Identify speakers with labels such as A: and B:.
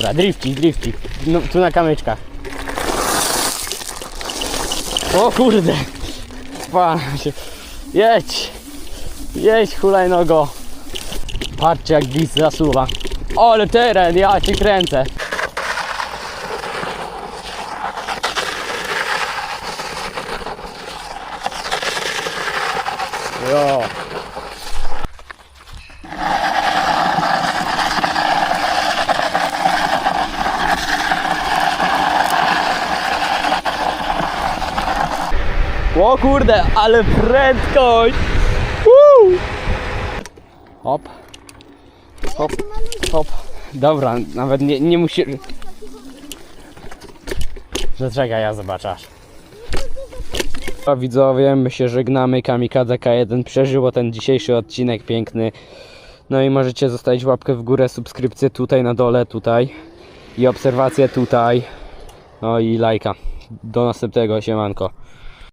A: Dobra, drifcik, drifcik. No, tu na kamyczkach. O kurde! Pan się. Jedź! Jedź hulajnogo! Patrzcie jak widz zasuwa. Ale teren, ja cię kręcę. Jo. O kurde, ale prędkość! Woo! Hop. Hop, hop. Dobra, nawet nie, nie musi... Że czekaj, ja zobaczasz. A widzowie, my się żegnamy. Kamikadze K1 przeżyło ten dzisiejszy odcinek piękny. No i możecie zostawić łapkę w górę, subskrypcję tutaj na dole, tutaj. I obserwację tutaj. No i lajka. Do następnego, siemanko.